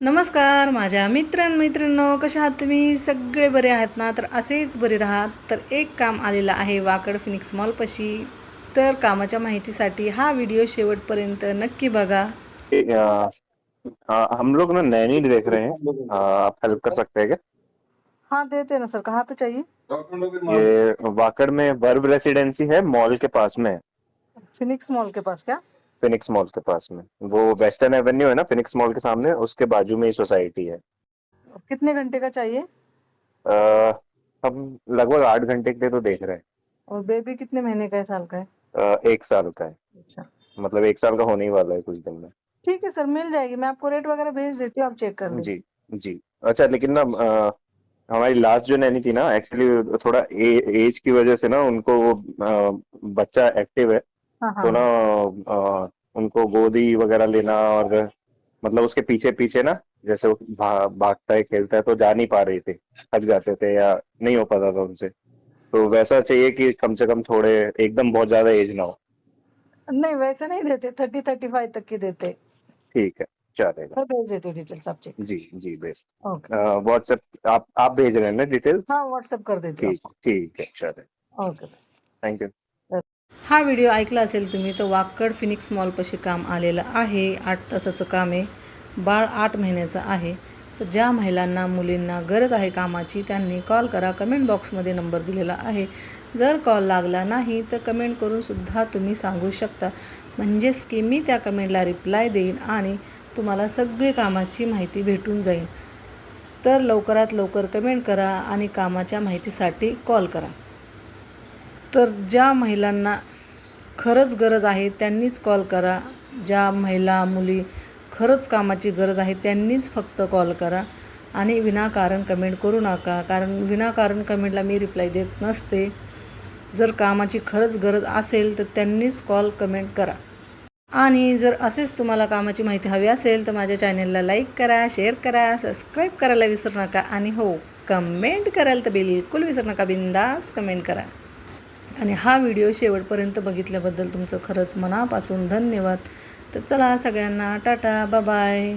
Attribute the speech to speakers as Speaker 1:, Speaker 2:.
Speaker 1: नमस्कार माझ्या मित्रांनो कशा आहात तुम्ही? सगळे बरे आहात ना? तर असेच बरे राहा तर एक काम आलेलं आहे वाकड फिनिक्स मॉलपाशी तर कामाच्या माहितीसाठी हा व्हिडिओ शेवटपर्यंत नक्की बघा.
Speaker 2: हम लोग ना नैनी देख रहे हैं. आप हेल्प कर सकते हैं क्या?
Speaker 1: हाँ देते ना सर. कहाँ पे चाहिए?
Speaker 2: ये वाकड़ में वर्ब रेसिडेंसी है मॉल के पास में।
Speaker 1: फिनिक्स मॉल के पास क्या?
Speaker 2: फिनिक्स मॉल के पास में। वो वेस्टर्न एवेन्यू है ना फिनिक्स मॉल के सामने उसके बाजू में ही सोसाइटी है।
Speaker 1: कितने घंटे का चाहिए?
Speaker 2: अ, हम लगभग आठ घंटे के लिए तो देख रहे हैं।
Speaker 1: और बेबी कितने महीने का है साल का है?
Speaker 2: अ, एक साल का है।
Speaker 1: अच्छा
Speaker 2: मतलब एक साल का होने ही वाला है कुछ दिन में।
Speaker 1: ठीक है सर मिल जाएगी। मैं आपको रेट वगैरह भेज देती हूँ आप चेक कर लीजिए।
Speaker 2: जी। जी अच्छा लेकिन ना हमारी लास्ट जो नैनी थी ना एक्चुअली थोड़ा ए, एज की वजह से ना उनको वो अ, बच्चा एक्टिव है।
Speaker 1: हाँ
Speaker 2: तो ना
Speaker 1: हाँ
Speaker 2: अ, उनको गोदी वगैरह लेना और मतलब उसके पीछे पीछे ना जैसे वो भा, भागता है खेलता है तो जा नहीं पा रहे थे थक जाते थे या नहीं हो पाता था उनसे। तो वैसा चाहिए कि कम से कम थोड़े एकदम बहुत ज़्यादा एज ना हो।
Speaker 1: नहीं वैसे नहीं देते थर्टी थर्टी फाइव तक की देते।
Speaker 2: ठीक है चलेगा।
Speaker 1: मैं भेज देती हूँ डिटेल्स आप चेक
Speaker 2: जी जी बेस्ट।
Speaker 1: ओके
Speaker 2: व्हाट्सएप आप आप भेज रहे हैं ना डिटेल्स?
Speaker 1: हाँ व्हाट्सअप कर देती हूँ।
Speaker 2: ठीक ठीक है चलेगा।
Speaker 1: ओके
Speaker 2: थँक्यू
Speaker 1: हा व्हिडिओ ऐकला असेल तुम्ही तर वाकड फिनिक्स मॉलपाशी काम आलेलं आहे. आठ तासाचं काम आहे. बाळ आठ महिन्याचं आहे. तर ज्या महिलांना मुलींना गरज आहे कामाची त्यांनी कॉल करा. कमेंट बॉक्समध्ये नंबर दिलेला आहे. जर कॉल लागला नाही तर कमेंट करूनसुद्धा तुम्ही सांगू शकता. म्हणजेच की मी त्या कमेंटला रिप्लाय देईन आणि तुम्हाला सगळी कामाची माहिती भेटून जाईल. तर लवकरात लवकर कमेंट करा आणि कामाच्या माहितीसाठी कॉल करा. तर ज्या महिलांना खरंच गरज आहे त्यांनीच कॉल करा. ज्या महिला मुली खरंच कामाची गरज आहे त्यांनीच फक्त कॉल करा आणि विनाकारण कमेंट करू नका. कारण विनाकारण कमेंटला मी रिप्लाय देत नसते. जर कामाची खरंच गरज असेल तर त्यांनीच कॉल कमेंट करा. आणि जर असेच तुम्हाला कामाची माहिती हवी असेल तर माझ्या चॅनेलला लाईक करा शेअर करा सबस्क्राईब करायला विसरू नका. आणि हो कमेंट करायला तर बिलकुल विसरू नका. बिंदास कमेंट करा. आणि हा व्हिडिओ शेवटपर्यंत बघितल्याबद्दल तुमचं खरंच मनापासून धन्यवाद. तर चला सगळ्यांना टाटा बाय